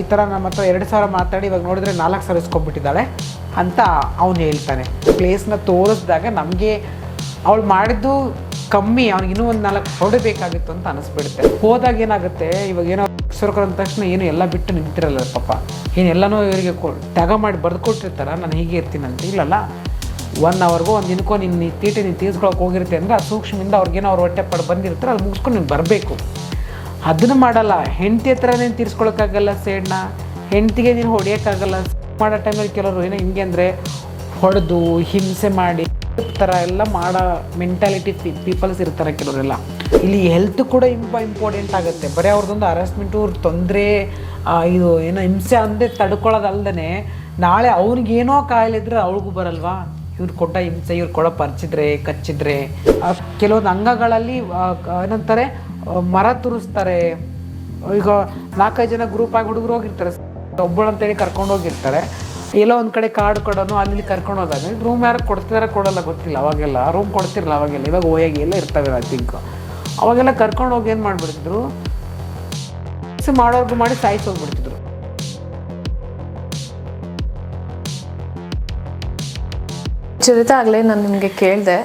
ಈ ಥರ ನಮ್ಮ ಹತ್ರ ಎರಡು ಸಾವಿರ ಮಾತಾಡಿ ಇವಾಗ ನೋಡಿದ್ರೆ ನಾಲ್ಕು ಸಾವಿರ ಇಸ್ಕೊಂಡ್ಬಿಟ್ಟಿದ್ದಾಳೆ ಅಂತ ಅವನು ಹೇಳ್ತಾನೆ. ಪ್ಲೇಸ್ನ ತೋರಿಸಿದಾಗ ನಮಗೆ ಅವಳು ಮಾಡಿದ್ದು ಕಮ್ಮಿ, ಅವ್ನಿಗೆ ಇನ್ನೂ ಒಂದು ನಾಲ್ಕು ಹೊಡಬೇಕಾಗಿತ್ತು ಅಂತ ಅನಿಸ್ಬಿಡುತ್ತೆ. ಹೋದಾಗ ಏನಾಗುತ್ತೆ, ಇವಾಗ ಏನೋ ಸರ್ಕಾರ ಅಂದ ತಕ್ಷಣ ಏನು ಎಲ್ಲ ಬಿಟ್ಟು ನಿಂತಿರಲ್ಲ ಪಾಪ. ಏನೆಲ್ಲನೂ ಇವರಿಗೆ ಕೊ ತ್ಯಾಗ ಮಾಡಿ ಬರೆದು ಕೊಟ್ಟಿರ್ತಾರ ನಾನು ಹೀಗೆ ಇರ್ತೀನಂತ ಇಲ್ಲಲ್ಲ ಒನ್ ಅವರ್ಗೋ ಒಂದು ದಿನಕ್ಕೋ ನಿನ್ನ ತೀಟೆ ನೀನು ತೀರ್ಸ್ಕೊಳಕ್ಕೆ ಹೋಗಿರುತ್ತೆ ಅಂದರೆ ಆ ಸೂಕ್ಷ್ಮದಿಂದ ಅವ್ರಿಗೇನೋ ಅವ್ರ ಹೊಟ್ಟೆ ಪಡ್ ಬಂದಿರ್ತಾರೆ ಅಲ್ಲಿ ಮುಗಿಸ್ಕೊಂಡು ನೀನು ಬರಬೇಕು. ಅದನ್ನು ಮಾಡಲ್ಲ. ಹೆಂಡತಿ ಹತ್ರ ನೀನು ತೀರ್ಸ್ಕೊಳಕ್ಕಾಗಲ್ಲ ಸೇಡ್ನ. ಹೆಂಡತಿಗೆ ನೀನು ಹೊಡಿಯೋಕ್ಕಾಗಲ್ಲ. ಮಾಡೋ ಟೈಮಲ್ಲಿ ಕೆಲವರು ಏನೋ ಹಿಂಗೆ ಅಂದರೆ ಹೊಡೆದು ಹಿಂಸೆ ಮಾಡಿ ಥರ ಎಲ್ಲ ಮಾಡೋ ಮೆಂಟಾಲಿಟಿ ಪೀಪಲ್ಸ್ ಇರ್ತಾರೆ ಕೆಲವರೆಲ್ಲ. ಇಲ್ಲಿ ಹೆಲ್ತ್ ಕೂಡ ಇಂಪ ಇಂಪಾರ್ಟೆಂಟ್ ಆಗುತ್ತೆ. ಬರೀ ಅವ್ರದ್ದೊಂದು ಹರಾಸ್ಮೆಂಟು ಅವ್ರ ತೊಂದರೆ ಇದು ಏನೋ ಹಿಂಸೆ ಅಂದೇ ತಡ್ಕೊಳ್ಳೋದಲ್ದೇ ನಾಳೆ ಅವ್ರಿಗೇನೋ ಕಾಯಿಲೆ ಇದ್ರೆ ಅವ್ಳಿಗೂ ಬರಲ್ವಾ? ಇವ್ರು ಕೊಟ್ಟ ಹಿಂಸೆ, ಇವ್ರು ಕೊಡ ಪರ್ಚಿದ್ರೆ, ಕಚ್ಚಿದ್ರೆ ಕೆಲವೊಂದು ಅಂಗಗಳಲ್ಲಿ ಏನಂತಾರೆ ಮರ ತುರಿಸ್ತಾರೆ. ಈಗ ನಾಲ್ಕೈದು ಜನ ಗ್ರೂಪ್ ಆಗಿ ಹುಡುಗರು ಹೋಗಿರ್ತಾರೆ. ಒಬ್ಬಳು ಅಂತೇಳಿ ಕರ್ಕೊಂಡು ಹೋಗಿರ್ತಾರೆ. ಎಲ್ಲೋ ಒಂದು ಕಡೆ ಕಾರ್ಡ್ ಕೊಡೋನು ಅಲ್ಲಿ ಕರ್ಕೊಂಡು ಹೋದಾಗ ರೂಮ್ ಯಾರು ಕೊಡ್ತಿದಾರ ಕೊಡಲ್ಲ ಗೊತ್ತಿಲ್ಲ, ಅವಾಗೆಲ್ಲ. ರೂಮ್ ಕೊಡ್ತಿರಲ್ಲ ಅವಾಗೆಲ್ಲ. ಇವಾಗ ಓಯಾಗಿ ಎಲ್ಲ ಇರ್ತವೆ ಐ ಥಿಂಕ್ ಅವಾಗೆಲ್ಲ ಕರ್ಕೊಂಡು ಹೋಗಿ ಏನು ಮಾಡಿಬಿಡ್ತಿದ್ರು? ಮಾಡೋರ್ಗು ಮಾಡಿ ಸಾಯಿಸಿ ಹೋಗ್ಬಿಡ್ತಿದ್ರು ಚರಿತ ಆಗಲೇ ನಾನು ನಿಮಗೆ ಕೇಳಿದೆ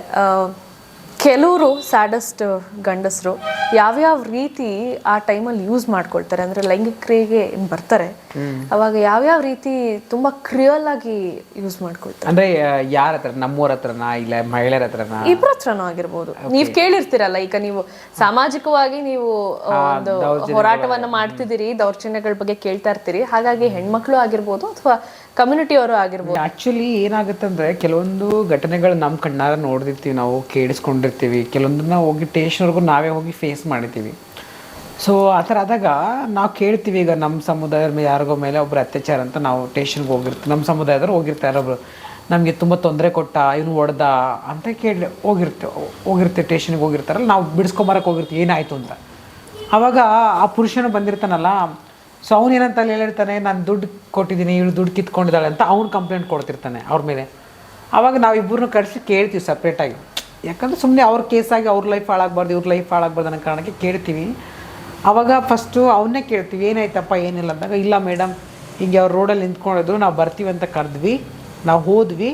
ಕೆಲವರು ಸ್ಯಾಡೆಸ್ಟ್ ಗಂಡಸರು. ಯಾವ್ಯಾವ ರೀತಿ ಆ ಟೈಮಲ್ಲಿ ಯೂಸ್ ಮಾಡ್ಕೊಳ್ತಾರೆ? ಅಂದರೆ ಲೈಂಗಿಕ ಕ್ರಿಯೆಗೆ ಬರ್ತಾರೆ? ಅವಾಗ ಯಾವ್ಯಾವ ರೀತಿ ತುಂಬ ಕ್ರಿಯಲ್ ಆಗಿ ಯೂಸ್ ಮಾಡ್ಕೊಳ್ತಾರೆ? ಅಂದ್ರೆ ಯಾರ ಹತ್ರ ನಮ್ಮೂರ ಹತ್ರನಾ ಇಲ್ಲ ಮಹಿಳೆಯರ ಹತ್ರನಾ? ಇಬ್ಬರ ಹತ್ರನೂ ಆಗಿರ್ಬೋದು. ನೀವು ಕೇಳಿರ್ತೀರಲ್ಲ ಈಗ ನೀವು ಸಾಮಾಜಿಕವಾಗಿ ನೀವು ಒಂದು ಹೋರಾಟವನ್ನ ಮಾಡ್ತಿದ್ದೀರಿ ದೌರ್ಜನ್ಯಗಳ ಬಗ್ಗೆ ಕೇಳ್ತಾ ಇರ್ತೀರಿ. ಹಾಗಾಗಿ ಹೆಣ್ಮಕ್ಳು ಆಗಿರ್ಬೋದು ಅಥವಾ ಕಮ್ಯುನಿಟಿ ಅವರು ಆಗಿರ್ಬೋದು? ಆಕ್ಚುಲಿ ಏನಾಗುತ್ತೆ ಅಂದರೆ ಕೆಲವೊಂದು ಘಟನೆಗಳು ನಮ್ಮ ಕಣ್ಣಾರ ನೋಡಿರ್ತೀವಿ ನಾವು ಕೇಳಿಸ್ಕೊಂಡಿರ್ತೀವಿ. ಕೆಲವೊಂದನ್ನ ಹೋಗಿ ಟೇಷನ್ವರೆಗೂ ನಾವೇ ಹೋಗಿ ಫೇಸ್ ಮಾಡಿದ್ದೀವಿ. ಸೊ ಆ ಥರ ಆದಾಗ ನಾವು ಕೇಳ್ತೀವಿ ಈಗ ನಮ್ಮ ಸಮುದಾಯದ ಮೇಲೆ ಯಾರಿಗೋ ಮೇಲೆ ಒಬ್ಬರು ಅತ್ಯಾಚಾರ ಅಂತ ನಾವು ಟೇಷನ್ಗೆ ಹೋಗಿರ್ತೀವಿ. ನಮ್ಮ ಸಮುದಾಯದವ್ರು ಹೋಗಿರ್ತಾರೆ, ಒಬ್ರು. ನಮಗೆ ತುಂಬ ತೊಂದರೆ ಕೊಟ್ಟ, ಇವನು ಹೊಡೆದ ಅಂತ ಕೇಳಿ ಹೋಗಿರ್ತೀವಿ ಹೋಗಿರ್ತೀವಿ ಟೇಷನ್ಗೆ ಹೋಗಿರ್ತಾರಲ್ಲ, ನಾವು ಬಿಡಿಸ್ಕೊಂಬರಕ್ಕೆ ಹೋಗಿರ್ತೀವಿ, ಏನಾಯಿತು ಅಂತ. ಆವಾಗ ಆ ಪುರುಷನು ಬಂದಿರ್ತಾನಲ್ಲ ಸೊ ಅವ್ನು ಏನಂತ ಅಲ್ಲಿ ಹೇಳಿರ್ತಾನೆ ನಾನು ದುಡ್ಡು ಕೊಟ್ಟಿದ್ದೀನಿ, ಇವಳು ದುಡ್ಡು ಕಿತ್ಕೊಂಡಿದ್ದಾಳೆ ಅಂತ ಅವ್ನು ಕಂಪ್ಲೇಂಟ್ ಕೊಡ್ತಿರ್ತಾನೆ ಅವ್ರ ಮೇಲೆ. ಆವಾಗ ಇಬ್ಬರನ್ನೂ ಕರೆಸಿ ಕೇಳ್ತೀವಿ ಸಪ್ರೇಟಾಗಿ ಯಾಕಂದ್ರೆ ಸುಮ್ಮನೆ ಅವ್ರ ಕೇಸಾಗಿ ಅವ್ರ ಲೈಫ್ ಹಾಳಾಗಬಾರ್ದು, ಇವ್ರ ಲೈಫ್ ಹಾಳಾಗಬಾರ್ದು ಅನ್ನೋ ಕಾರಣಕ್ಕೆ ಕೇಳ್ತೀವಿ. ಆವಾಗ ಫಸ್ಟು ಅವನ್ನೇ ಕೇಳ್ತೀವಿ, ಏನಾಯ್ತಪ್ಪ, ಏನಿಲ್ಲ ಅಂದಾಗ, ಇಲ್ಲ ಮೇಡಮ್ ಹಿಂಗೆ ಅವ್ರು ರೋಡಲ್ಲಿ ನಿಂತ್ಕೊಂಡಿದ್ರು, ನಾವು ಬರ್ತೀವಿ ಅಂತ ಕರೆದ್ವಿ, ನಾವು ಹೋದ್ವಿ.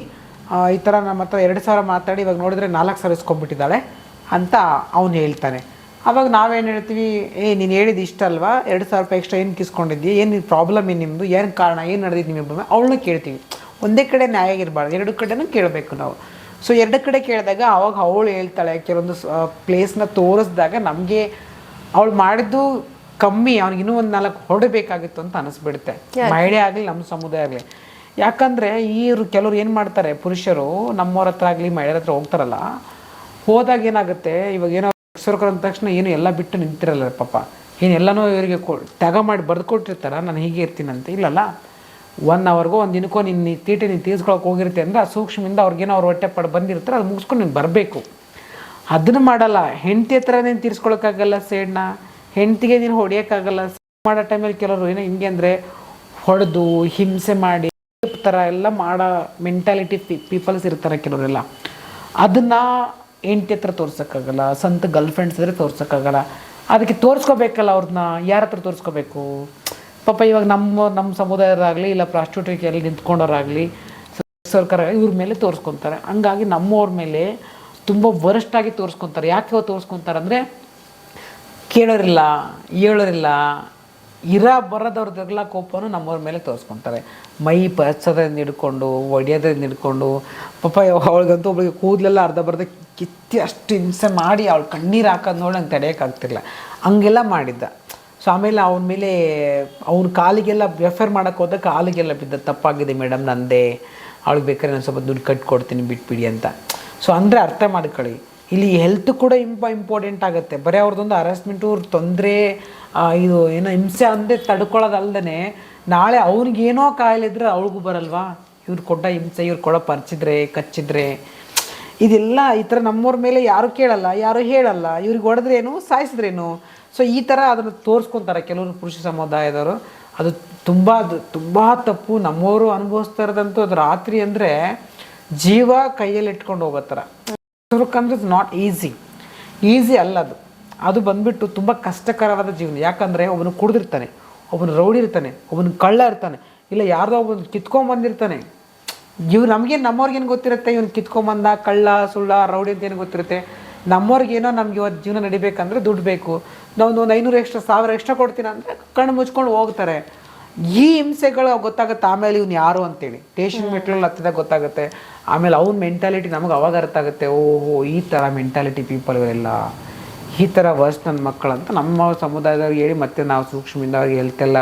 ಈ ಥರ ನಮ್ಮ ಹತ್ರ ಎರಡು ಸಾವಿರ ಮಾತಾಡಿ ಇವಾಗ ನೋಡಿದ್ರೆ ನಾಲ್ಕು ಸಾವಿರ ಇಸ್ಕೊಂಡ್ಬಿಟ್ಟಿದ್ದಾಳೆ ಅಂತ ಅವನು ಹೇಳ್ತಾನೆ. ಅವಾಗ ನಾವೇನು ಹೇಳ್ತೀವಿ, ಏ, ನೀನು ಹೇಳಿದ್ದು ಇಷ್ಟಲ್ವಾ ಎರಡು ಸಾವಿರ ರೂಪಾಯಿ ಎಕ್ಸ್ಟ್ರಾ ಏನು ಕಿಸ್ಕೊಂಡಿದ್ದಿ ಏನು ಪ್ರಾಬ್ಲಮ್ ಏನು ನಿಮ್ಮದು ಏನು ಕಾರಣ? ಏನು ನಡೆದಿದ್ದು ನಿಮ್ಮಿಬ್ಬರು ಅವಳನ್ನ ಕೇಳ್ತೀವಿ. ಒಂದೇ ಕಡೆ ನ್ಯಾಯ ಇರಬಾರ್ದು, ಎರಡು ಕಡೆನೂ ಕೇಳಬೇಕು ನಾವು. ಸೊ ಎರಡು ಕಡೆ ಕೇಳಿದಾಗ ಅವಾಗ ಅವಳು ಹೇಳ್ತಾಳೆ ಕೆಲವೊಂದು ಪ್ಲೇಸ್ನ ತೋರಿಸಿದಾಗ ನಮಗೆ ಅವಳು ಮಾಡಿದ್ದು ಕಮ್ಮಿ ಅವ್ನಿಗೆ ಇನ್ನೂ ಒಂದು ನಾಲ್ಕು ಹೊರಡಬೇಕಾಗಿತ್ತು ಅಂತ ಅನಿಸ್ಬಿಡುತ್ತೆ. ಮಹಿಳೆ ಆಗಲಿ ನಮ್ಮ ಸಮುದಾಯ ಆಗಲಿ. ಯಾಕಂದರೆ ಈರು ಕೆಲವ್ರು ಏನು ಮಾಡ್ತಾರೆ ಪುರುಷರು ನಮ್ಮವ್ರ ಹತ್ರ ಆಗಲಿ ಮಹಿಳೆಯರ ಹತ್ರ ಹೋಗ್ತಾರಲ್ಲ ಹೋದಾಗ ಏನಾಗುತ್ತೆ ಇವಾಗ ಏನೋ ಸರ್ಕಾರ ಅಂದ ತಕ್ಷಣ ಏನು ಎಲ್ಲ ಬಿಟ್ಟು ನಿಂತಿರಲ್ಲ ಪಾಪ. ಏನು ಎಲ್ಲನೂ ಇವರಿಗೆ ಕೊ ತ್ಯಾಗ ಮಾಡಿ ಬರೆದು ಕೊಟ್ಟಿರ್ತಾರ ನಾನು ಹೀಗೆ ಇರ್ತೀನಂತೆ ಇಲ್ಲಲ್ಲ? ಒನ್ ಅವರ್ಗೋ ಒಂದು ದಿನಕ್ಕೋ ನಿನ್ನ ತೀಟೆ ನೀನು ತೀರ್ಸ್ಕೊಳಕ್ಕೆ ಹೋಗಿರುತ್ತೆ ಅಂದರೆ ಆ ಸೂಕ್ಷ್ಮದಿಂದ ಅವ್ರಿಗೇನೋ ಅವ್ರ ಹೊಟ್ಟೆ ಪಡ್ ಬಂದಿರ್ತಾರೆ ಅದು ಮುಗಿಸ್ಕೊಂಡು ನೀನು ಬರಬೇಕು. ಅದನ್ನು ಮಾಡಲ್ಲ. ಹೆಂಡತಿ ಹತ್ರ ನೀನು ತೀರ್ಸ್ಕೊಳಕ್ಕಾಗಲ್ಲ ಸೇಡ್ನ. ಹೆಂಡತಿಗೆ ನೀನು ಹೊಡಿಯೋಕ್ಕಾಗಲ್ಲ. ಮಾಡೋ ಟೈಮಲ್ಲಿ ಕೆಲವರು ಏನೋ ಹಿಂಗೆ ಅಂದರೆ ಹೊಡೆದು, ಹಿಂಸೆ ಮಾಡಿ ಥರ ಎಲ್ಲ ಮಾಡೋ ಮೆಂಟಾಲಿಟಿ ಪೀಪಲ್ಸ್ ಇರ್ತಾರೆ ಕೆಲವರೆಲ್ಲ. ಅದನ್ನು ಹೆಂಡತಿ ಹತ್ರ ತೋರ್ಸೋಕ್ಕಾಗಲ್ಲ ಸ್ವಂತ ಗರ್ಲ್ ಫ್ರೆಂಡ್ಸ್ ಇದ್ರೆ ತೋರ್ಸೋಕ್ಕಾಗಲ್ಲ. ಅದಕ್ಕೆ ತೋರಿಸ್ಕೋಬೇಕಲ್ಲ ಅವ್ರನ್ನ ಯಾರ ಹತ್ರ ತೋರಿಸ್ಕೋಬೇಕು? ಪಾಪ ಇವಾಗ ನಮ್ಮ ನಮ್ಮ ಸಮುದಾಯದಾಗಲಿ ಇಲ್ಲ ಪ್ರಾಸ್ಟಿಟ್ಯೂಟಿಯಲ್ಲಿ ನಿಂತ್ಕೊಂಡೋರಾಗಲಿ ಸರ್ಕಾರ ಇವ್ರ ಮೇಲೆ ತೋರಿಸ್ಕೊತಾರೆ. ಹಂಗಾಗಿ ನಮ್ಮವ್ರ ಮೇಲೆ ತುಂಬ ವರಷ್ಟಾಗಿ ತೋರಿಸ್ಕೊತಾರೆ. ಯಾಕೆ ತೋರಿಸ್ಕೊತಾರೆ ಅಂದರೆ ಕೇಳೋರಿಲ್ಲ, ಹೇಳೋರಿಲ್ಲ, ಇರ ಬರೋದವ್ರದ್ದೆಲ್ಲ ಕೋಪನೂ ನಮ್ಮವ್ರ ಮೇಲೆ ತೋರಿಸ್ಕೊತಾರೆ. ಮೈ ಪರ್ಸೋದ್ರಿಂದ ಹಿಡ್ಕೊಂಡು, ಒಡೆಯೋದ್ರಿಂದ ಹಿಡ್ಕೊಂಡು, ಪಾಪ ಅವಳಿಗಂತೂ ಒಬ್ಳಿಗೆ ಕೂದಲೆಲ್ಲ ಅರ್ಧ ಬರ್ಧ ಕಿತ್ತಿ ಅಷ್ಟು ಹಿಂಸೆ ಮಾಡಿ ಅವಳು ಕಣ್ಣೀರು ಹಾಕೋದು ನೋಡಿ ನಂಗೆ ತಡೆಯೋಕ್ಕಾಗ್ತಿಲ್ಲ ಹಂಗೆಲ್ಲ ಮಾಡಿದ್ದ. ಸೊ ಆಮೇಲೆ ಅವನ ಮೇಲೆ, ಅವ್ನ ಕಾಲಿಗೆಲ್ಲ ರೆಫರ್ ಮಾಡೋಕ್ಕೆ ಹೋದಾಗ ಕಾಲಿಗೆಲ್ಲ ಬಿದ್ದ, ತಪ್ಪಾಗಿದೆ ಮೇಡಮ್, ನಂದೇ. ಅವಳಿಗೆ ಬೇಕಾದ್ರೆ ನಾನು ಸ್ವಲ್ಪ ದುಡ್ಡು ಕಟ್ಕೊಡ್ತೀನಿ, ಬಿಟ್ಬಿಡಿ ಅಂತ. ಸೊ ಅಂದರೆ ಅರ್ಥ ಮಾಡ್ಕೊಳ್ಳಿ. ಇಲ್ಲಿ ಹೆಲ್ತ್ ಕೂಡ ಇಂಪ ಇಂಪಾರ್ಟೆಂಟ್ ಆಗುತ್ತೆ. ಬರೀ ಅವ್ರದ್ದೊಂದು ಅವ್ರ ತೊಂದರೆ ಇದು ಏನೋ ಹಿಂಸೆ ಅಂದೇ ತಡ್ಕೊಳ್ಳೋದಲ್ದೇ ನಾಳೆ ಅವ್ರಿಗೇನೋ ಕಾಯಿಲೆ ಇದ್ರೆ ಅವಳಿಗೂ ಬರಲ್ವಾ? ಇವ್ರು ಕೊಟ್ಟ ಹಿಂಸೆ, ಇವ್ರು ಕೊಡೋ ಪರ್ಚಿದ್ರೆ, ಕಚ್ಚಿದ್ರೆ. ಇದೆಲ್ಲ ಈ ಥರ ನಮ್ಮವ್ರ ಮೇಲೆ ಯಾರು ಕೇಳಲ್ಲ, ಯಾರು ಹೇಳಲ್ಲ. ಇವ್ರಿಗೆ ಹೊಡೆದ್ರೇನು, ಸಾಯಿಸಿದ್ರೇನು? ಸೊ ಈ ಥರ ಅದನ್ನು ತೋರಿಸ್ಕೊತಾರೆ ಕೆಲವರು ಪುರುಷ ಸಮುದಾಯದವರು. ಅದು ತುಂಬ ಅದು ತುಂಬ ತಪ್ಪು. ನಮ್ಮವರು ಅನುಭವಿಸ್ತಾ ಇರೋದಂತೂ ಅದು ರಾತ್ರಿ ಅಂದರೆ ಜೀವ ಕೈಯಲ್ಲಿ ಇಟ್ಕೊಂಡು ಹೋಗೋ ಥರ ಇಟ್ಸ್ ನಾಟ್ ಈಸಿ ಈಸಿ ಅಲ್ಲ ಅದು. ಅದು ಬಂದ್ಬಿಟ್ಟು ತುಂಬ ಕಷ್ಟಕರವಾದ ಜೀವನ. ಯಾಕಂದರೆ ಒಬ್ಬನು ಕುಡಿದಿರ್ತಾನೆ, ಒಬ್ಬನು ರೌಡಿ ಇರ್ತಾನೆ, ಒಬ್ಬನು ಕಳ್ಳ ಇರ್ತಾನೆ, ಇಲ್ಲ ಯಾರ್ದೋ ಒಬ್ಬನು ಕಿತ್ಕೊಂಬಂದಿರ್ತಾನೆ ಇವ್ ನಮಗೇನು ನಮ್ಮವ್ರಿಗೇನು ಗೊತ್ತಿರುತ್ತೆ? ಇವ್ನು ಕಿತ್ಕೊಂಬಂದ ಕಳ್ಳ, ಸುಳ್ಳ, ರೌಡಿ ಅಂತ ಏನು ಗೊತ್ತಿರುತ್ತೆ? ನಮ್ಮವ್ರಿಗೇನೋ ನಮ್ಗೆ ಇವತ್ತು ಜೀವನ ನಡಿಬೇಕಂದ್ರೆ ದುಡ್ಡು ಬೇಕು. ನಾವು ಒಂದು ಐನೂರು ಎಕ್ಸ್ಟ್ರಾ ಸಾವಿರ ಎಕ್ಸ್ಟ್ರಾ ಕೊಡ್ತೀನಿ ಅಂದರೆ ಕಣ್ಣು ಮುಚ್ಕೊಂಡು ಹೋಗ್ತಾರೆ. ಈ ಹಿಂಸೆಗಳು ಗೊತ್ತಾಗುತ್ತೆ ಆಮೇಲೆ ಇವ್ನು ಯಾರು ಅಂತೇಳಿ. ಟೇಷನ್ ಮೆಟ್ರಲ್ ಹತ್ತಿದಾಗ ಗೊತ್ತಾಗುತ್ತೆ. ಆಮೇಲೆ ಅವ್ನ ಮೆಂಟಾಲಿಟಿ ನಮಗೆ ಅವಾಗ ಅರ್ಥ ಆಗುತ್ತೆ ಓಹೋ ಈ ಥರ ಮೆಂಟಾಲಿಟಿ ಪೀಪಲ್ ಇವರೆಲ್ಲ ಈ ಥರ ವರ್ಸ್ಟ್ ನನ್ನ ಮಕ್ಕಳು ಅಂತ ನಮ್ಮ ಸಮುದಾಯದವ್ರಿಗೆ ಹೇಳಿ ಮತ್ತೆ ನಾವು ಸೂಕ್ಷ್ಮದಿಂದ ಅವ್ರಿಗೆ ಹೆಲ್ತೆಲ್ಲ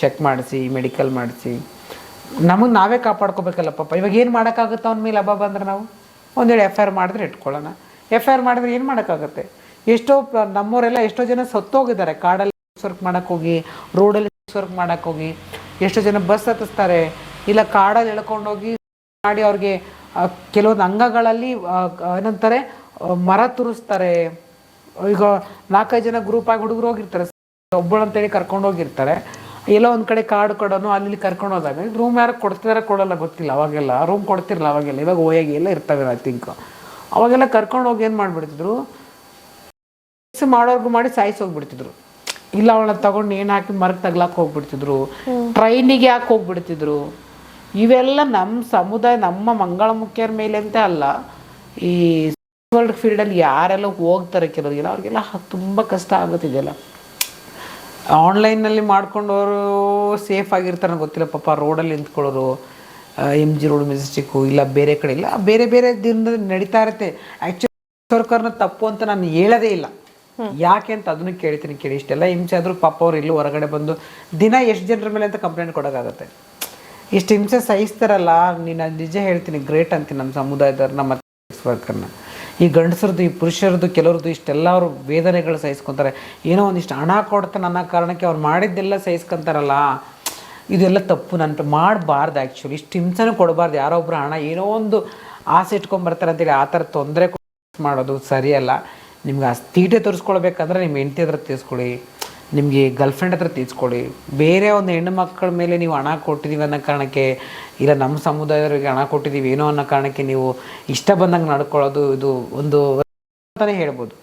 ಚೆಕ್ ಮಾಡಿಸಿ ಮೆಡಿಕಲ್ ಮಾಡಿಸಿ. ನಮಗೆ ನಾವೇ ಕಾಪಾಡ್ಕೋಬೇಕಲ್ಲ ಪಾಪ ಇವಾಗ ಏನು ಮಾಡೋಕ್ಕಾಗುತ್ತೆ ಅವ್ನ ಮೇಲೆ ಹಬ್ಬ ಬಂದ್ರೆ ನಾವು? ಒಂದೇಳಿ ಎಫ್ ಐ ಆರ್ ಮಾಡಿದ್ರೆ ಇಟ್ಕೊಳ್ಳೋಣ. ಎಫ್ ಐ ಆರ್ ಮಾಡಿದ್ರೆ ಏನು ಮಾಡೋಕ್ಕಾಗತ್ತೆ? ಎಷ್ಟೋ ನಮ್ಮವರೆಲ್ಲ ಎಷ್ಟೋ ಜನ ಸತ್ತೋಗಿದ್ದಾರೆ. ಕಾಡಲ್ಲಿ ವರ್ಕ್ ಮಾಡೋಕ್ಕೆ ಹೋಗಿ ರೋಡಲ್ಲಿ ವರ್ಕ್ ಮಾಡೋಕ್ಕೆ ಹೋಗಿ ಎಷ್ಟೋ ಜನ ಬಸ್ ಹತ್ತಿಸ್ತಾರೆ. ಇಲ್ಲ ಕಾಡಲ್ಲಿ ಎಳ್ಕೊಂಡೋಗಿ ಮಾಡಿ ಅವ್ರಿಗೆ ಕೆಲವೊಂದು ಅಂಗಗಳಲ್ಲಿ ಏನಂತಾರೆ ಮರ ತುರಿಸ್ತಾರೆ. ಈಗ ನಾಲ್ಕೈದು ಜನ ಗ್ರೂಪ್ ಆಗಿ ಹುಡುಗರು ಹೋಗಿರ್ತಾರೆ. ಒಬ್ಬಳು ಅಂತೇಳಿ ಕರ್ಕೊಂಡು ಹೋಗಿರ್ತಾರೆ. ಎಲ್ಲೋ ಒಂದು ಕಡೆ ಕಾಡು ಕೊಡೋನು ಅಲ್ಲಿ ಕರ್ಕೊಂಡು ಹೋದಾಗ ರೂಮ್ ಯಾರು ಕೊಡ್ತಿದಾರೆ ಕೊಡಲ್ಲ, ಗೊತ್ತಿಲ್ಲ. ಅವಾಗೆಲ್ಲ ರೂಮ್ ಕೊಡ್ತಿರಲ್ಲ ಅವಾಗೆಲ್ಲ. ಇವಾಗ ಓಯಾಗಿ ಎಲ್ಲ ಇರ್ತವೆ ಐ ಥಿಂಕ್ ಅವಾಗೆಲ್ಲ ಕರ್ಕೊಂಡು ಹೋಗಿ ಏನು ಮಾಡಿಬಿಡ್ತಿದ್ರು? ಮಾಡೋರ್ಗು ಮಾಡಿ ಸಾಯಿಸಿ ಹೋಗ್ಬಿಡ್ತಿದ್ರು. ಇಲ್ಲ ಅವಳನ್ನ ತಗೊಂಡು ಏನು ಹಾಕಿ ಮರಕ್ಕೆ ತಗ್ಲಾಕ್ ಹೋಗ್ಬಿಡ್ತಿದ್ರು. ಟ್ರೈನಿಗೆ ಯಾಕೆ ಹೋಗ್ಬಿಡ್ತಿದ್ರು? ಇವೆಲ್ಲ ನಮ್ಮ ಸಮುದಾಯ ನಮ್ಮ ಮಂಗಳ ಮುಖ್ಯರ ಮೇಲೆ ಅಂತ ಅಲ್ಲ. ಈ ವರ್ಲ್ಡ್ ಫೀಲ್ಡಲ್ಲಿ ಯಾರೆಲ್ಲ ಹೋಗ್ತಾರೆ ಕೆಲವರಿಗೆಲ್ಲ ಅವ್ರಿಗೆಲ್ಲ ತುಂಬ ಕಷ್ಟ ಆಗುತ್ತಿದೆಯಲ್ಲ ಆನ್ಲೈನ್ನಲ್ಲಿ ಮಾಡ್ಕೊಂಡವರು ಸೇಫ್ ಆಗಿರ್ತಾರೆ ಗೊತ್ತಿಲ್ಲ ಪಾಪ ರೋಡಲ್ಲಿ ನಿಂತ್ಕೊಳ್ಳೋರು. ಎಂ ಜಿ ರೋಡ್ ಮೆಜೆಸ್ಟಿಕ್ಕು ಇಲ್ಲ, ಬೇರೆ ಕಡೆ ಇಲ್ಲ. ಬೇರೆ ಬೇರೆ ದಿನದ ನಡೀತಾ ಇರುತ್ತೆ. ಆ್ಯಕ್ಚುಲಿ ಸರ್ಕಾರನ ತಪ್ಪು ಅಂತ ನಾನು ಹೇಳೋದೇ ಇಲ್ಲ. ಯಾಕೆ ಅಂತ ಅದನ್ನು ಕೇಳ್ತೀನಿ ಕೇಳಿ. ಇಷ್ಟೆಲ್ಲ ಹಿಂಸೆ ಆದರೂ ಪಾಪ ಅವ್ರು ಇಲ್ಲಿ ಹೊರಗಡೆ ಬಂದು ದಿನ ಎಷ್ಟು ಜನರ ಮೇಲೆ ಅಂತ ಕಂಪ್ಲೇಂಟ್ ಕೊಡೋಕ್ಕಾಗತ್ತೆ ಇಷ್ಟು ಹಿಂಸೆ ಸಹಿಸ್ತಾರಲ್ಲ, ನೀನು ನಿಜ ಹೇಳ್ತೀನಿ ಗ್ರೇಟ್ ಅಂತೀನಿ ನಮ್ಮ ಸಮುದಾಯದವ್ರು ನಮ್ಮ ವರ್ಕರ್ನ ಈ ಗಂಡಸರದ್ದು, ಈ ಪುರುಷರದ್ದು, ಕೆಲವ್ರದ್ದು ಇಷ್ಟೆಲ್ಲ ಅವರು ವೇದನೆಗಳು ಸಹಿಸ್ಕೊತಾರೆ. ಏನೋ ಒಂದಿಷ್ಟು ಹಣ ಕೊಡ್ತಾನೆ ಅನ್ನೋ ಕಾರಣಕ್ಕೆ ಅವ್ರು ಮಾಡಿದ್ದೆಲ್ಲ ಸಹಿಸ್ಕೊಂತಾರಲ್ಲ ಇದೆಲ್ಲ ತಪ್ಪು. ನಾನು ಮಾಡಬಾರ್ದು ಆ್ಯಕ್ಚುಲಿ ಇಷ್ಟು ಹಿಂಸೆನೂ ಕೊಡಬಾರ್ದು. ಯಾರೋ ಒಬ್ಬರು ಹಣ ಏನೋ ಒಂದು ಆಸೆ ಇಟ್ಕೊಂಬರ್ತಾರೆ ಅಂತೇಳಿ ಆ ಥರ ತೊಂದರೆ ಮಾಡೋದು ಸರಿಯಲ್ಲ. ನಿಮ್ಗೆ ಆ ತೀಟೆ ತೋರಿಸ್ಕೊಳ್ಬೇಕಂದ್ರೆ ನಿಮ್ಮ ಹೆಂಡತಿ ಹತ್ರ ತೀರಿಸ್ಕೊಳ್ಳಿ. ನಿಮಗೆ ಗರ್ಲ್ಫ್ರೆಂಡ್ ಹತ್ರ ತೀರಿಸ್ಕೊಳ್ಳಿ. ಬೇರೆ ಒಂದು ಹೆಣ್ಣು ಮಕ್ಕಳ ಮೇಲೆ ನೀವು ಹಣ ಕೊಟ್ಟಿದ್ದೀವಿ ಅನ್ನೋ ಕಾರಣಕ್ಕೆ ಇಲ್ಲ ನಮ್ಮ ಸಮುದಾಯದವರಿಗೆ ಹಣ ಕೊಟ್ಟಿದ್ದೀವಿ ಏನೋ ಅನ್ನೋ ಕಾರಣಕ್ಕೆ ನೀವು ಇಷ್ಟ ಬಂದಂಗೆ ನಡ್ಕೊಳ್ಳೋದು ಇದು ಒಂದು ಅಂತಲೇ ಹೇಳ್ಬೋದು.